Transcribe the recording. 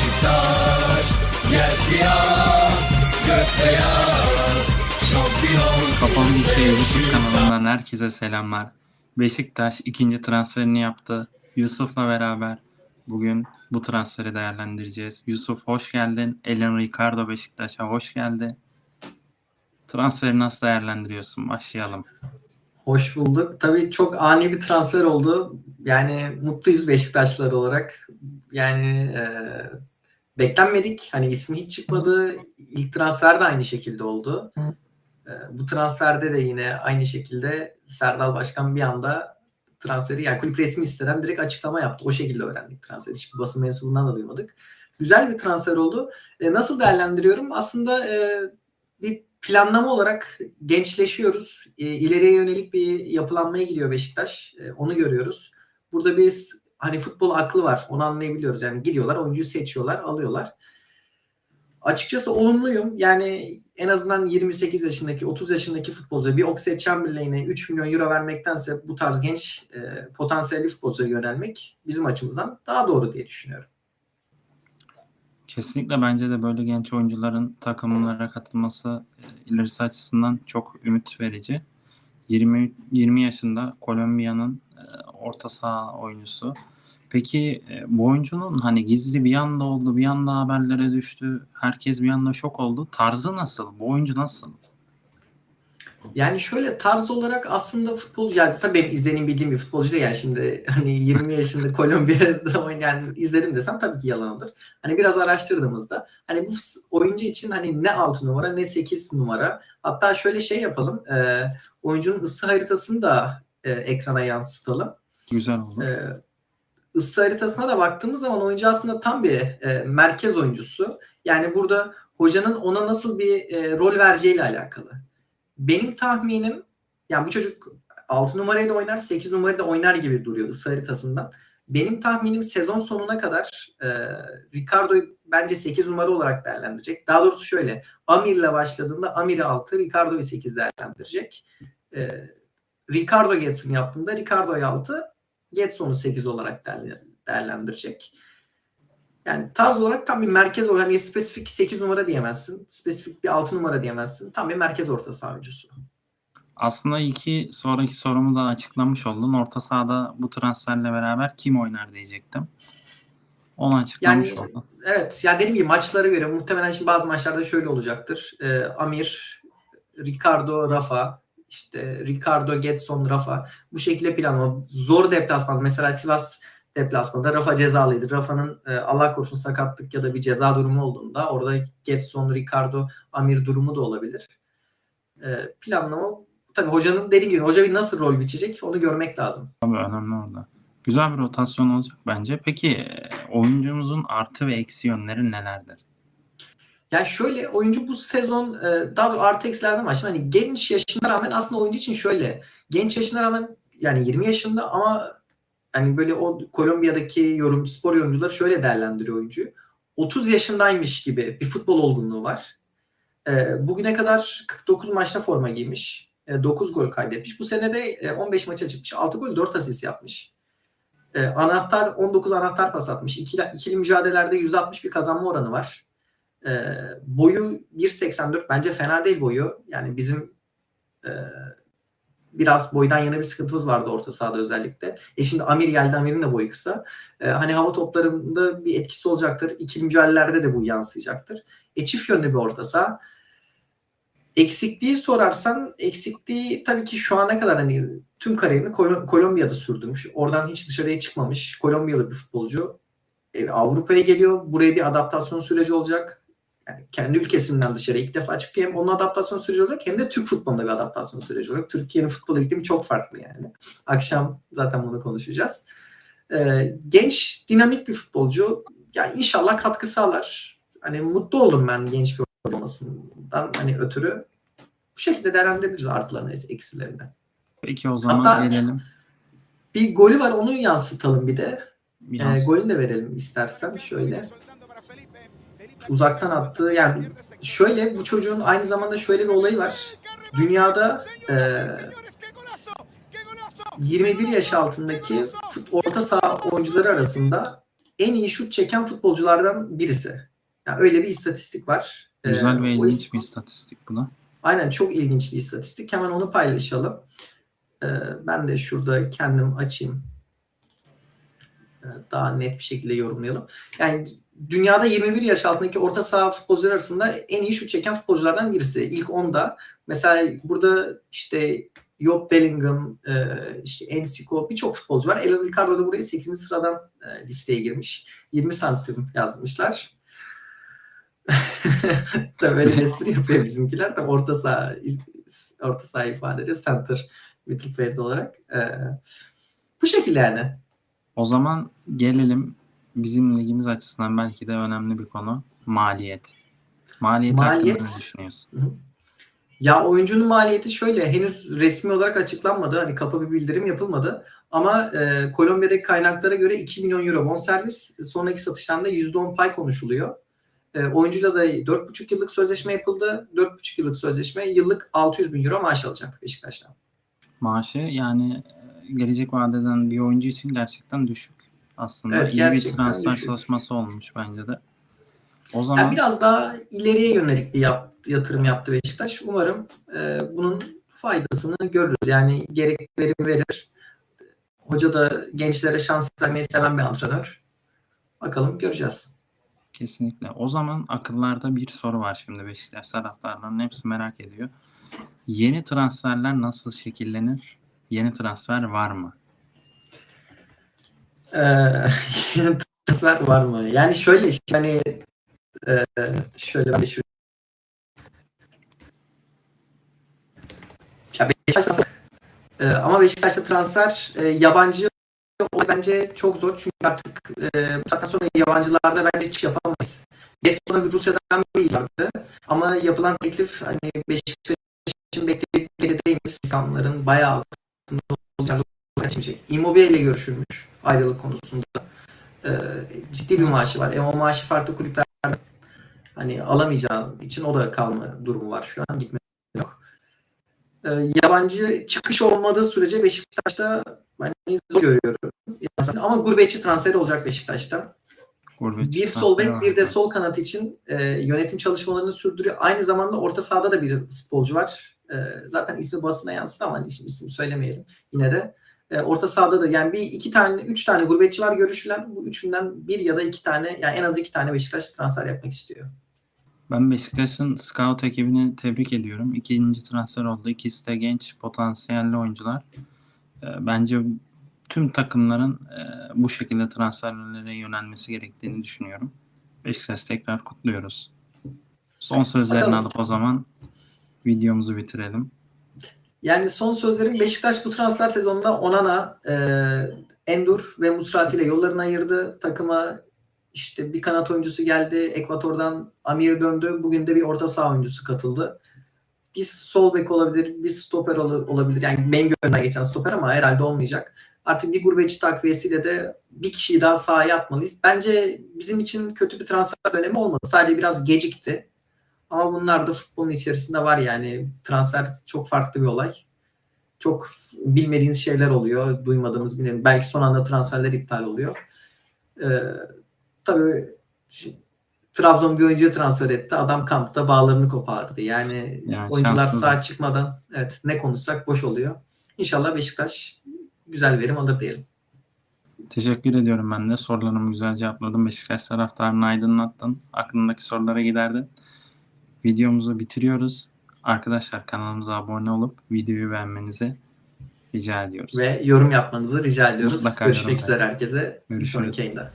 Beşiktaş yer siyah gök beyaz şampiyon Kapalı Gişe YouTube kanalından herkese selamlar. Beşiktaş ikinci transferini yaptı. Yusuf'la beraber bugün bu transferi değerlendireceğiz. Yusuf hoş geldin. Elen Ricardo Beşiktaş'a hoş geldi. Transferi nasıl değerlendiriyorsun? Başlayalım. Hoş bulduk. Tabii çok ani bir transfer oldu. Yani mutluyuz Beşiktaşlılar olarak. Yani e, beklenmedik. Hani ismi hiç çıkmadı. İlk transfer de aynı şekilde oldu. E, bu transferde de yine aynı şekilde Serdal Başkan bir anda transferi yani kulüp resmi isteden direkt açıklama yaptı. O şekilde öğrendik transferi. Hiçbir basın mensubundan da duymadık. Güzel bir transfer oldu. E, nasıl değerlendiriyorum? Aslında e, bir planlama olarak gençleşiyoruz. E, ileriye yönelik bir yapılanmaya gidiyor Beşiktaş. E, onu görüyoruz. Burada biz hani futbol aklı var. Onu anlayabiliyoruz. Yani gidiyorlar, oyuncuyu seçiyorlar, alıyorlar. Açıkçası olumluyum. Yani en azından 28 yaşındaki, 30 yaşındaki futbolcuya bir Oxlade Chamberlain'e 3 milyon euro vermektense bu tarz genç e, potansiyelli futbolcuya yönelmek bizim açımızdan daha doğru diye düşünüyorum. Kesinlikle bence de böyle genç oyuncuların takımlara katılması e, ilerisi açısından çok ümit verici. 20 20 yaşında Kolombiya'nın orta saha oyuncusu. Peki e, bu oyuncunun hani gizli bir anda oldu, bir anda haberlere düştü. Herkes bir anda şok oldu. Tarzı nasıl? Bu oyuncu nasıl? Yani şöyle tarz olarak aslında futbolcu yani tabii benim izlediğim bildiğim bir futbolcu değil yani şimdi hani 20 yaşında Kolombiya'da oynayan izledim desem tabii ki yalan olur. Hani biraz araştırdığımızda hani bu oyuncu için hani ne 6 numara ne 8 numara hatta şöyle şey yapalım e, oyuncunun ısı haritasını da e, ekrana yansıtalım. Güzel oldu. E, ısı haritasına da baktığımız zaman oyuncu aslında tam bir e, merkez oyuncusu. Yani burada hocanın ona nasıl bir e, rol vereceğiyle alakalı. Benim tahminim yani bu çocuk 6 numarayı da oynar 8 numarayı da oynar gibi duruyor ısı haritasından. Benim tahminim sezon sonuna kadar e, Ricardo'yu bence 8 numara olarak değerlendirecek. Daha doğrusu şöyle Amir'le başladığında Amir'i 6, Ricardo'yu 8 değerlendirecek. E, Ricardo Getson'ı yaptığında Ricardo'yu 6, Getson'u 8 olarak değerlendirecek. Yani tarz olarak tam bir merkez olarak hani spesifik 8 numara diyemezsin. Spesifik bir 6 numara diyemezsin. Tam bir merkez orta saha oyuncusu. Aslında iki sonraki sorumu da açıklamış oldun. Orta sahada bu transferle beraber kim oynar diyecektim. Onu açıklamış Yani oldun. evet yani dediğim gibi maçlara göre muhtemelen şimdi bazı maçlarda şöyle olacaktır. Ee, Amir, Ricardo, Rafa, işte Ricardo, Getson, Rafa bu şekilde planlama. Zor deplasman. Mesela Sivas deplasmanda Rafa cezalıydı. Rafa'nın e, Allah korusun sakatlık ya da bir ceza durumu olduğunda orada Getson, Ricardo, Amir durumu da olabilir. E, planlama tabii hocanın dediğim gibi hoca bir nasıl rol biçecek onu görmek lazım. Tabii önemli orada. Güzel bir rotasyon olacak bence. Peki e, oyuncumuzun artı ve eksi yönleri nelerdir? Yani şöyle oyuncu bu sezon e, daha doğrusu artı eksilerden başlayayım. Hani genç yaşına rağmen aslında oyuncu için şöyle. Genç yaşına rağmen yani 20 yaşında ama hani böyle o Kolombiya'daki yorum spor yorumcuları şöyle değerlendiriyor oyuncuyu. 30 yaşındaymış gibi bir futbol olgunluğu var. E, bugüne kadar 49 maçta forma giymiş. E, 9 gol kaydetmiş. Bu sene de e, 15 maça çıkmış. 6 gol 4 asist yapmış. E, anahtar 19 anahtar pas atmış. İkili, ikili mücadelelerde 160 bir kazanma oranı var. E, boyu 1.84 bence fena değil boyu. Yani bizim e, biraz boydan yana bir sıkıntımız vardı orta sahada özellikle. E şimdi Amir geldi. Amir'in de boyu kısa. E, hani hava toplarında bir etkisi olacaktır. İkili mücadelelerde de bu yansıyacaktır. E çift yönlü bir orta saha. Eksikliği sorarsan eksikliği tabii ki şu ana kadar hani tüm kariyerini Kol- Kolombiya'da sürdürmüş. Oradan hiç dışarıya çıkmamış. Kolombiyalı bir futbolcu. E, Avrupa'ya geliyor. Buraya bir adaptasyon süreci olacak. Yani kendi ülkesinden dışarı ilk defa çıkıyor. Hem onun adaptasyon süreci olacak hem de Türk futbolunda bir adaptasyon süreci olacak. Türkiye'nin futbol eğitimi çok farklı yani. Akşam zaten bunu konuşacağız. Ee, genç, dinamik bir futbolcu. Yani inşallah katkı sağlar. Hani mutlu oldum ben genç bir olmasından hani ötürü. Bu şekilde değerlendirebiliriz artılarını, eksilerini. Peki o zaman Hatta- gelelim. Bir golü var onu yansıtalım bir de. Ee, Biraz golünü de verelim istersen şöyle. Uzaktan attığı yani şöyle bu çocuğun aynı zamanda şöyle bir olayı var. Dünyada e, 21 yaş altındaki fut- orta saha oyuncuları arasında en iyi şut çeken futbolculardan birisi. Yani öyle bir istatistik var. Ee, Güzel ve o ilginç ist- bir istatistik bu da. Aynen çok ilginç bir istatistik. Hemen onu paylaşalım. Ee, ben de şurada kendim açayım. Ee, daha net bir şekilde yorumlayalım. Yani dünyada 21 yaş altındaki orta saha futbolcular arasında en iyi şut çeken futbolculardan birisi. İlk 10'da. Mesela burada işte Job Bellingham, e, işte Ensiko birçok futbolcu var. Elan Ricardo da buraya 8. sıradan e, listeye girmiş. 20 santim yazmışlar. Tabii böyle espri yapıyor bizimkiler de orta saha orta saha ifade ediyor. Center midfield olarak. Ee, bu şekilde yani. O zaman gelelim bizim ligimiz açısından belki de önemli bir konu. Maliyet. Maliyet, Maliyet- hakkında ne düşünüyorsun? Ya oyuncunun maliyeti şöyle henüz resmi olarak açıklanmadı. Hani kapı bir bildirim yapılmadı. Ama e, Kolombiya'daki kaynaklara göre 2 milyon euro bonservis. Sonraki satıştan da %10 pay konuşuluyor. E, oyuncuyla da 4,5 yıllık sözleşme yapıldı. 4,5 yıllık sözleşme yıllık 600 bin euro maaş alacak Beşiktaş'tan. Maaşı yani e, gelecek vadeden bir oyuncu için gerçekten düşük. Aslında Evet, iyi bir gerçekten transfer düşük. çalışması olmuş bence de. O zaman Yani biraz daha ileriye yönelik bir yap- yatırım yaptı Beşiktaş. Umarım e, bunun faydasını görürüz. Yani gerekleri verir. Hoca da gençlere şans vermeyi seven bir antrenör. Bakalım göreceğiz. Kesinlikle. O zaman akıllarda bir soru var şimdi Beşiktaş taraftarlarının hepsi merak ediyor. Yeni transferler nasıl şekillenir? Yeni transfer var mı? Yeni transfer var mı? Yani şöyle hani e, şöyle ben de şu ya Beşiktaş'ta e, ama Beşiktaş'ta transfer e, yabancı olay bence çok zor çünkü artık e, bu sonra yabancılarda bence hiç yapamayız. Getson'a Rusya'dan bir vardı ama yapılan teklif hani Beşiktaş'ın bekledikleri değilmiş. İslamların bayağı altında olacağını düşünecek. Immobile ile görüşülmüş ayrılık konusunda. Ee, ciddi bir maaşı var. E, o maaşı farklı kulüplerde hani alamayacağı için o da kalma durumu var şu an. Gitme yok. Ee, yabancı çıkış olmadığı sürece Beşiktaş'ta ben zor görüyorum. Ama gurbetçi transferi olacak Beşiktaş'ta. Gurbetçi Bir sol bek bir de sol kanat için e, yönetim çalışmalarını sürdürüyor. Aynı zamanda orta sahada da bir futbolcu var. E, zaten ismi basına yansıdı ama hani şimdi isim söylemeyelim yine de. E, orta sahada da yani bir iki tane, üç tane gurbetçi var görüşülen. Bu üçünden bir ya da iki tane yani en az iki tane Beşiktaş transfer yapmak istiyor. Ben Beşiktaş'ın scout ekibini tebrik ediyorum. İkinci transfer oldu. İkisi de genç, potansiyelli oyuncular. Ee, Bence tüm takımların e, bu şekilde transferlere yönelmesi gerektiğini düşünüyorum. Beşiktaş tekrar kutluyoruz. Son sözlerini Bakalım. alıp o zaman videomuzu bitirelim. Yani son sözlerim Beşiktaş bu transfer sezonunda Onana, e, Endur ve Musrati ile yollarını ayırdı. Takıma işte bir kanat oyuncusu geldi. Ekvator'dan Amir döndü. Bugün de bir orta saha oyuncusu katıldı. Bir sol bek olabilir, bir stoper ol- olabilir. Yani benim gönlümden geçen stoper ama herhalde olmayacak. Artık bir gurbetçi takviyesiyle de bir kişiyi daha sahaya atmalıyız. Bence bizim için kötü bir transfer dönemi olmadı. Sadece biraz gecikti. Ama bunlar da futbolun içerisinde var yani. Transfer çok farklı bir olay. Çok bilmediğiniz şeyler oluyor. Duymadığımız bilmediğimiz. Belki son anda transferler iptal oluyor. Ee, tabii Trabzon bir oyuncuya transfer etti. Adam kampta bağlarını kopardı. Yani, Yani oyuncular sağ çıkmadan evet ne konuşsak boş oluyor. İnşallah Beşiktaş güzel verim alır diyelim. Teşekkür ediyorum ben de. Sorularımı güzel cevapladım. Beşiktaş taraftarını aydınlattın. Aklındaki sorulara giderdin. Videomuzu bitiriyoruz. Arkadaşlar kanalımıza abone olup videoyu beğenmenizi rica ediyoruz. Ve yorum yapmanızı rica ediyoruz. Mutlaka Görüşmek üzere herkese. Bir Görüşürüz. sonraki yayında.